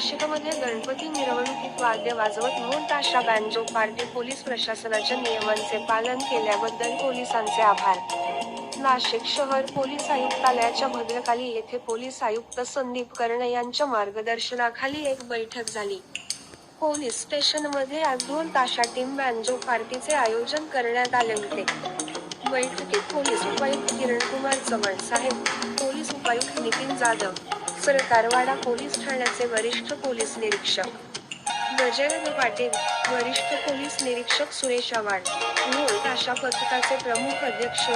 नाशिकमध्ये गणपती मिरवणुकीत वाद्य वाजवत मूळ ताशा बँजो पार्टी पोलीस प्रशासनाच्या नियमांचे पालन केल्याबद्दल पोलिसांचे आभार. नाशिक शहर पोलीस आयुक्तालयाच्या भद्रकाली येथे पोलीस आयुक्त संदीप कर्ण यांच्या मार्गदर्शनाखाली एक बैठक झाली. पोलीस स्टेशनमध्ये आज ढोल ताशा टीम बँजो पार्टीचे आयोजन करण्यात आले होते. बैठकीत पोलीस उपायुक्त किरणकुमार चव्हाण साहेब पोलीस उपायुक्त नितीन जाधव सरकारवाडा पोलीस ठाण्याचे वरिष्ठ पोलीस निरीक्षक. गजेंद्र पाटील वरिष्ठ पोलीस निरीक्षक सुरेश आव्हाड. मूळ ताशा पथकाचे प्रमुख अध्यक्ष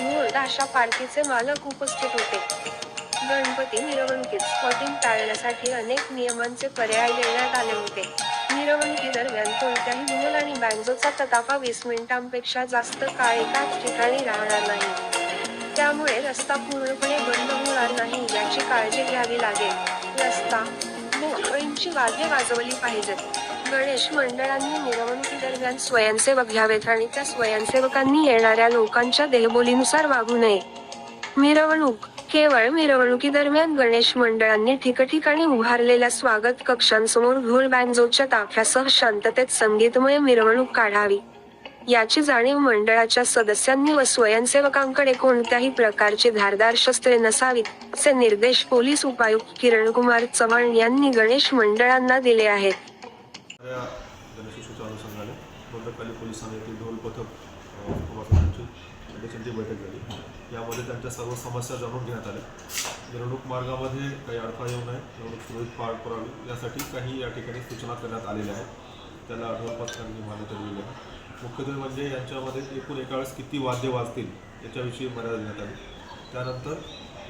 मूळ ताशा पार्टीचे मालक उपस्थित होते. गणपती मिरवणुकीत स्पॉटिंग टाळण्यासाठी अनेक नियमांचे पर्याय देण्यात आले होते. मिरवणुकी दरम्यान कोणत्याही ढोल आणि बँजोचा तताफा वीस मिनिटांपेक्षा जास्त काळ एकाच ठिकाणी राहणार नाही. रस्ता पूर्णपणे बंद होणार नाही याची काळजी घ्यावी लागेल. रस्ता मोकळींची वाद्य वाजवली पाहिजेत. गणेश मंडळांनी मिरवणुकी दरम्यान स्वयंसेवक घ्यावेत आणि त्या स्वयंसेवकांनी येणाऱ्या लोकांच्या देहबोलीनुसार वागू नये. मिरवणूक केवळ मिरवणुकी दरम्यान गणेश मंडळांनी ठिकठिकाणी उभारलेल्या स्वागत कक्षांसमोर ढोल बँजोच्या ताफ्यासह शांततेत संगीतमय मिरवणूक काढावी. याची जाणीव मंडळाच्या सदस्यांनी व स्वयंसेवकांकडे कोणत्याही प्रकारची धारदार शस्त्रे नसावीत असे निर्देश पोलीस उपायुक्त किरण कुमार चव्हाण यांनी गणेश मंडळांना दिले आहेत. या त्यांची बैठक झाली. यामध्ये त्यांच्या सर्व समस्या जाणून घेण्यात आल्या. निवडणूक मार्गामध्ये काही अडथळा येऊ नये निवडणूक सुरळीत पार पडावी यासाठी काही या ठिकाणी सूचना करण्यात आलेल्या आहेत. त्याला ढोल पथकांनी मान्यता दिलेली आहे. मुख्यत्वे म्हणजे यांच्यामध्ये एकूण एका वेळेस किती वाद्य वाजतील याच्याविषयी मर्यादा देण्यात आली. त्यानंतर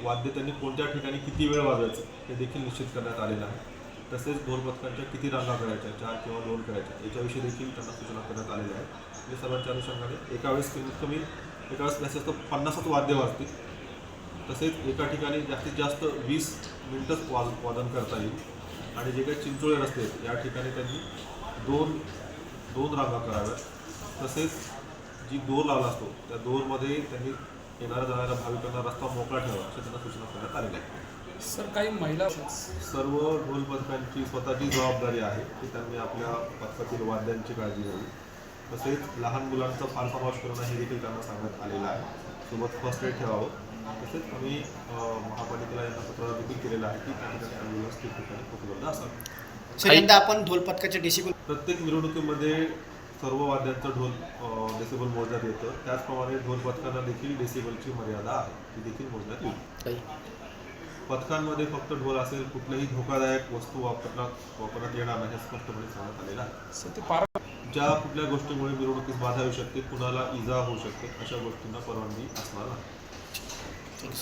वाद्य त्यांनी कोणत्या ठिकाणी किती वेळ वाजवायचं हे देखील निश्चित करण्यात आलेलं आहे. तसेच ढोलपथकांच्या किती रांगा करायच्या चार किंवा दोन करायच्या याच्याविषयी देखील त्यांना सूचना करण्यात आलेल्या आहेत. म्हणजे सर्वांच्या अनुषंगाने एका वेळेस कमीत कमी एका वेळेस जास्तीत जास्त पन्नासच वाद्य वाजतील. तसेच एका ठिकाणी जास्तीत जास्त वीस मिनटंच वाज वादन करता येईल. आणि जे काही चिंचोळे रस्ते आहेत या ठिकाणी त्यांनी दोन दोन रांगा कराव्यात. तसेच जी दोर लावला असतो त्या दोरमध्ये त्यांनी येणाऱ्या जाणाऱ्या भाविकांना रस्ता मोकळा ठेवा अशा त्यांना सूचना करण्यात आलेल्या आहेत सर काही महिला सर्व ढोल पथकांची स्वतःची जबाबदारी आहे की त्यांनी आपल्या पथकातील वाद्यांची काळजी घ्यावी. तसेच लहान मुलांचा फार समावेश करणं हे देखील त्यांना सांगण्यात आलेलं आहे. सोबत फर्स्ट एड ठेवावं. तसेच आम्ही महापालिकेला यांना पत्र देखील केलेलं आहे की त्या ठिकाणी ॲम्ब्युलन्स ठिकठिकाणी उपलब्ध असावी. आपण ढोल पथकाचे डेसिबल प्रत्येक मिरवणुकीमध्ये सर्व वाद्यांचं ढोल डेसिबल मोजण्यात येतं. त्याचप्रमाणे ढोल पथकांना देखील डेसिबलची मर्यादा आहे ती देखील मोजण्यात येईल. पथकांमध्ये फक्त ढोल असेल कुठल्याही धोकादायक वस्तू वापरण्यात वापरण्यात येणार नाही हे स्पष्टपणे सांगण्यात आलेलं आहे. ज्या कुठल्या गोष्टीमुळे मिरवणुकीस बाधा येऊ शकते कुणाला इजा होऊ शकते अशा गोष्टींना परवानगी असणार नाही.